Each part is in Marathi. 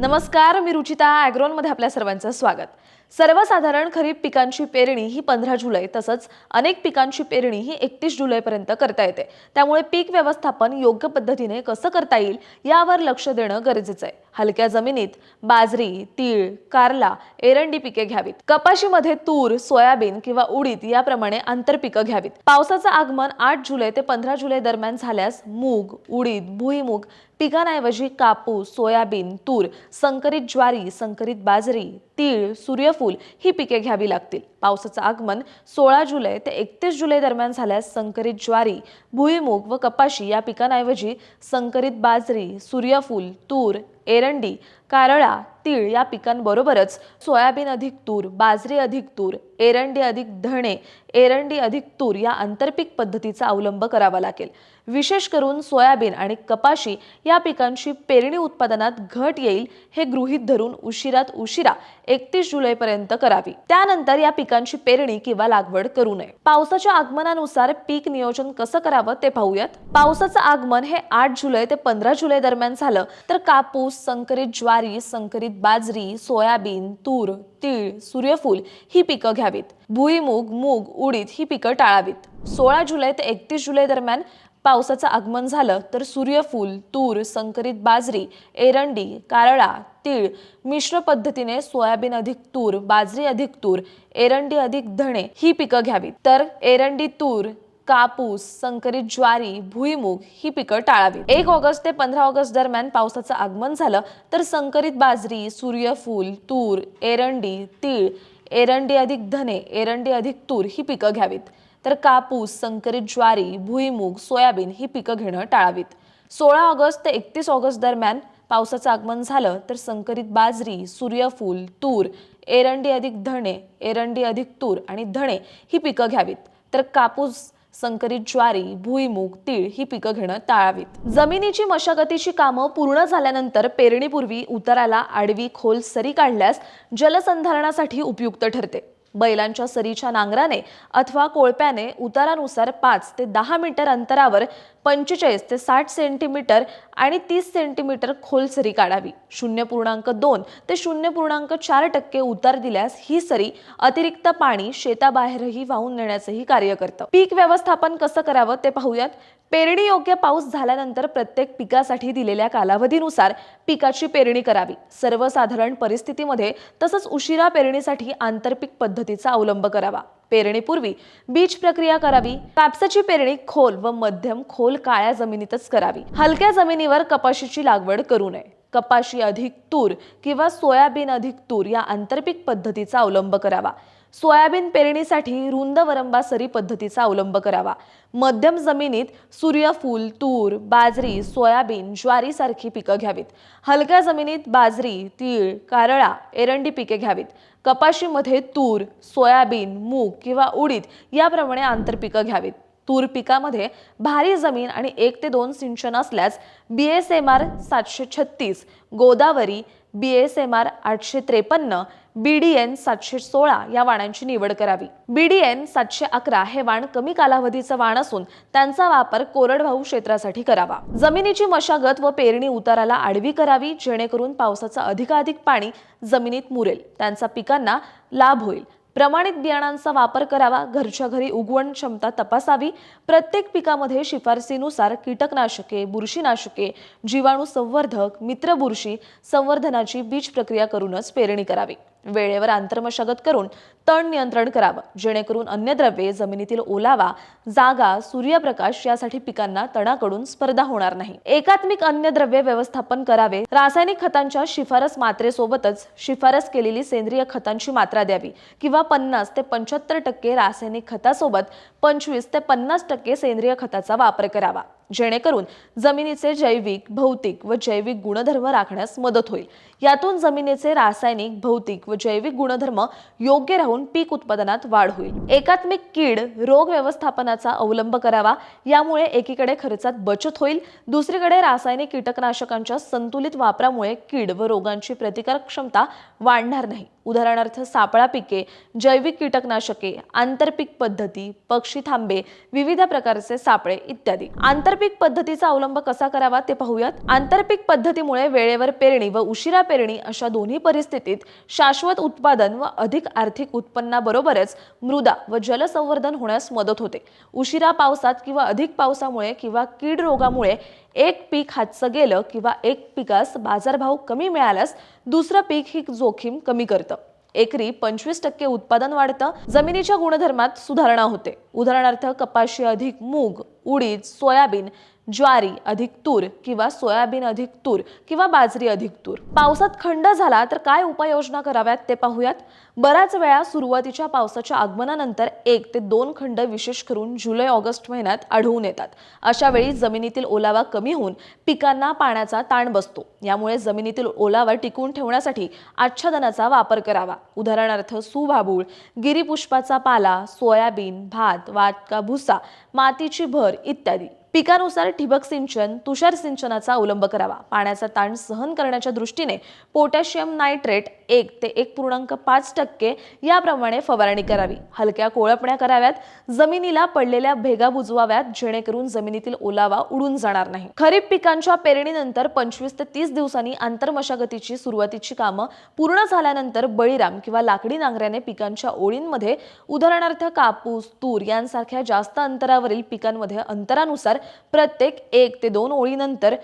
नमस्कार मी रुचिता ॲग्रोनमध्ये आपल्या सर्वांचं स्वागत. सर्वसाधारण खरीप पिकांची पेरणी ही पंधरा जुलै तसंच अनेक पिकांची पेरणी ही एकतीस जुलैपर्यंत करता येते. त्यामुळे पीक व्यवस्थापन योग्य पद्धतीने कसं करता येईल यावर लक्ष देणं गरजेचं आहे. हलक्या जमिनीत बाजरी तीळ कारला एरंडी पिके घ्यावीत. कपाशीमध्ये तूर सोयाबीन किंवा उडीद याप्रमाणे आंतरपिकं घ्यावीत. पावसाचं आगमन आठ जुलै ते पंधरा जुलै दरम्यान झाल्यास मूग उडीद भुईमूग पिकांऐवजी कापूस सोयाबीन तूर संकरित ज्वारी संकरित बाजरी तीळ सूर्यफूल ही पिके घ्यावी लागतील. पावसाचं आगमन सोळा जुलै ते एकतीस जुलै दरम्यान झाल्यास संकरित ज्वारी भुईमूग व कपाशी या पिकांऐवजी संकरित बाजरी सूर्यफूल तूर एरंडी कारळा तीळ या पिकांबरोबरच सोयाबीन अधिक तूर बाजरी अधिक तूर एरंडी अधिक धणे एरंडी अधिक तूर या आंतरपीक पद्धतीचा अवलंब करावा लागेल. विशेष करून सोयाबीन आणि कपाशी या पिकांची पेरणी उत्पादनात घट येईल हे गृहीत धरून उशिरात उशिरा एकतीस जुलैपर्यंत करावी. त्यानंतर या पिकांची पेरणी किंवा लागवड करू नये. पावसाच्या आगमनानुसार पीक नियोजन कसं करावं ते पाहूयात. पावसाचं आगमन हे आठ जुलै ते पंधरा जुलै दरम्यान झालं तर कापूस संकरित ज्वारी संकरित बाजरी सोयाबीन तूर तीळ सूर्यफूल ही पिकं घ्यावीत. भुईमूग मूग उडीद ही पिकं टाळावीत. सोळा जुलै ते एकतीस जुलै दरम्यान पावसाचं आगमन झालं तर सूर्यफूल तूर संकरित बाजरी एरंडी कारळा तीळ मिश्र पद्धतीने सोयाबीन अधिक तूर बाजरी अधिक तूर एरंडी अधिक धणे ही पिकं घ्यावीत. तर एरंडी तूर कापूस संकरित ज्वारी भुईमूग ही पिकं टाळावीत. एक ऑगस्ट ते पंधरा ऑगस्ट दरम्यान पावसाचं आगमन झालं तर संकरित बाजरी सूर्यफूल तूर एरंडी तीळ एरंडी अधिक धने एरंडी अधिक तूर ही पिकं घ्यावीत. तर कापूस संकरित ज्वारी भुईमूग सोयाबीन ही पिकं घेणं टाळावीत. सोळा ऑगस्ट ते एकतीस ऑगस्ट दरम्यान पावसाचं आगमन झालं तर संकरित बाजरी सूर्यफूल तूर एरंडी अधिक धणे एरंडी अधिक तूर आणि धणे ही पिकं घ्यावीत. तर कापूस संकरित ज्वारी भुईमूग तीळ ही पिकं घेणं टाळावीत. जमिनीची मशागतीची कामं पूर्ण झाल्यानंतर पेरणीपूर्वी उताराला आडवी खोल सरी काढल्यास जलसंधारणासाठी उपयुक्त ठरते. बैलांच्या सरीच्या नांगराने अथवा कोळप्याने उतारानुसार पाच ते दहा मीटर अंतरावर पंचेचाळीस ते साठ सेंटीमीटर आणि तीस सेंटीमीटर खोल सरी काढावी. शून्य पूर्णांक दोन ते शून्य पूर्णांक चार टक्के उतार दिल्यास ही सरी अतिरिक्त पाणी शेताबाहेरही वाहून नेण्याचंही कार्य करतं. पीक व्यवस्थापन कसं करावं ते पाहूयात. पेरणी योग्य पाऊस झाल्यानंतर प्रत्येक पिकासाठी दिलेल्या कालावधीनुसार पिकाची पेरणी करावी. सर्वसाधारण परिस्थितीमध्ये तसंच उशिरा पेरणीसाठी आंतरपीक पद्धतीचा अवलंब करावा. पेरणीपूर्वी बीज प्रक्रिया करावी. कापसाची पेरणी खोल व मध्यम खोल काळ्या जमिनीतच करावी. हलक्या जमिनीवर कपाशीची लागवड करू नये. कपाशी अधिक तूर किंवा सोयाबीन अधिक तूर या आंतरपीक पद्धतीचा अवलंब करावा. सोयाबीन पेरणीसाठी रुंद वरंबासरी पद्धतीचा अवलंब करावा. मध्यम जमिनीत सूर्यफूल तूर बाजरी सोयाबीन ज्वारीसारखी पिकं घ्यावीत. हलक्या जमिनीत बाजरी तीळ कारळा एरंडी पिके घ्यावीत. कपाशीमध्ये तूर सोयाबीन मूग किंवा उडीद याप्रमाणे आंतरपिकं घ्यावीत. तूर पिकामध्ये भारी जमीन आणि एक ते दोन सिंचन असल्यास बी एस एम आर सातशे छत्तीस Godavari B S M R आठशे त्रेपन्न बी डी एन सातशे सोळा या वाणांची निवड करावी. बी डी एन सातशे अकरा हे वाण कमी कालावधीचं वाण असून त्यांचा वापर कोरडवाहू क्षेत्रासाठी करावा. जमिनीची मशागत व पेरणी उताराला आडवी करावी जेणेकरून पावसाचं अधिकाधिक पाणी जमिनीत मुरेल. त्यांचा पिकांना लाभ होईल. प्रमाणित बियाणांचा वापर करावा घरच्या घरी उगवण क्षमता तपासावी प्रत्येक पिकामध्ये शिफारसीनुसार कीटकनाशके बुरशीनाशके जीवाणू संवर्धक मित्र बुरशी संवर्धनाची बीज प्रक्रिया करूनच पेरणी करावी. वेळेवर आंतरमशागत करून तण नियंत्रण करावं. जेणेकरून अन्य द्रव्ये जमिनीतील ओलावा जागा सूर्यप्रकाश यासाठी पिकांना तणाकडून स्पर्धा होणार नाही. एकात्मिक अन्य द्रव्य व्यवस्थापन करावे. रासायनिक खतांच्या शिफारस मात्रेसोबतच शिफारस केलेली सेंद्रिय खतांची मात्रा द्यावी किंवा पन्नास ते पंच्याहत्तर टक्के रासायनिक खतासोबत पंचवीस ते पन्नास टक्के सेंद्रिय खताचा वापर करावा. जेणेकरून जमिनीचे जैविक भौतिक व जैविक गुणधर्म राखण्यास मदत होईल. यातून जमिनीचे रासायनिक भौतिक व जैविक गुणधर्म योग्य राहून पीक उत्पादनात वाढ होईल. एकात्मिक कीड रोग व्यवस्थापनाचा अवलंब करावा यामुळे एकीकडे खर्चात बचत होईल दुसरीकडे रासायनिक कीटकनाशकांच्या संतुलित वापरामुळे कीड व रोगांची प्रतिकारक क्षमता वाढणार नाही. उदाहरणार्थ सापळा पिके जैविक कीटकनाशके आंतरपीक पद्धती पक्षी थांबे विविध प्रकारचे सापळे इत्यादी. आंतरपीक पद्धतीचा अवलंब कसा करावा ते पाहूयात. आंतरपीक पद्धतीमुळे वेळेवर पेरणी व उशिरा पेरणी अशा दोन्ही परिस्थितीत शाश्वत उत्पादन व अधिक आर्थिक उत्पन्नाबरोबरच मृदा व जलसंवर्धन होण्यास मदत होते. उशिरा पावसात किंवा अधिक पावसामुळे किंवा कीड रोगामुळे एक पीक हातचं गेलं किंवा एक पिकास बाजारभाव कमी मिळाल्यास दुसरं पीक ही जोखीम कमी करतं. एकरी पंचवीस टक्के उत्पादन वाढतं. जमिनीच्या गुणधर्मात सुधारणा होते. उदाहरणार्थ कपाशी अधिक मूग उडीद सोयाबीन ज्वारी अधिक तूर किंवा सोयाबीन अधिक तूर किंवा बाजरी अधिक तूर. पावसात खंड झाला तर काय उपाययोजना कराव्यात ते पाहूयात. बऱ्याच वेळा सुरुवातीच्या पावसाच्या आगमनानंतर एक ते दोन खंड विशेष करून जुलै ऑगस्ट महिन्यात आढळून येतात. अशा वेळी जमिनीतील ओलावा कमी होऊन पिकांना पाण्याचा ताण बसतो. यामुळे जमिनीतील ओलावा टिकवून ठेवण्यासाठी आच्छादनाचा वापर करावा. उदाहरणार्थ सुभाबूळ गिरीपुष्पाचा पाला सोयाबीन भात वाटका भुसा मातीची भर इत्यादी. पिकानुसार ठिबक सिंचन तुषार सिंचनाचा अवलंब करावा. पाण्याचा ताण सहन करण्याच्या दृष्टीने पोटॅशियम नायट्रेट एक ते एक पूर्णांक पाच टक्के याप्रमाणे फवारणी करावी. हलक्या कोळपण्या कराव्यात. जमिनीला पडलेल्या भेगा बुजवाव्यात जेणेकरून जमिनीतील ओलावा उडून जाणार नाही. खरीप पिकांच्या पेरणीनंतर पंचवीस ते तीस दिवसांनी आंतरमशागतीची सुरुवातीची कामं पूर्ण झाल्यानंतर बळीराम किंवा लाकडी नांगऱ्याने पिकांच्या ओळींमध्ये उदाहरणार्थ कापूस तूर यांसारख्या जास्त अंतरावरील पिकांमध्ये अंतरानुसार प्रत्येक एक ते दोन ओळीनंतर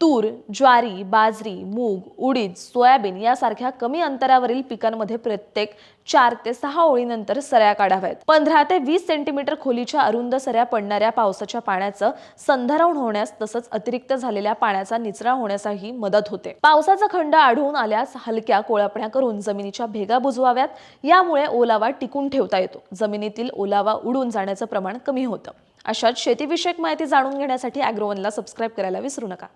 तूर ज्वारी बाजरी मूग उडीद सोयाबीन यासारख्या कमी अंतरावरील पिकांमध्ये प्रत्येक चार ते सहा ओळीनंतर सऱ्या काढाव्यात. पंधरा ते वीस सेंटीमीटर खोलीच्या अरुंद सऱ्या पडणाऱ्या पावसाच्या पाण्याचं संधारण होण्यास तसंच अतिरिक्त झालेल्या पाण्याचा निचरा होण्यासही मदत होते. पावसाचा खंड आढळून आल्यास हलक्या कोळपण्या करून जमिनीच्या भेगा बुजवाव्यात. यामुळे ओलावा टिकून ठेवता येतो. जमिनीतील ओलावा उडून जाण्याचं प्रमाण कमी होतं. अशाच शेतीविषयक माहिती जाणून घेण्यासाठी अॅग्रोवनला सबस्क्राईब करायला विसरू नका.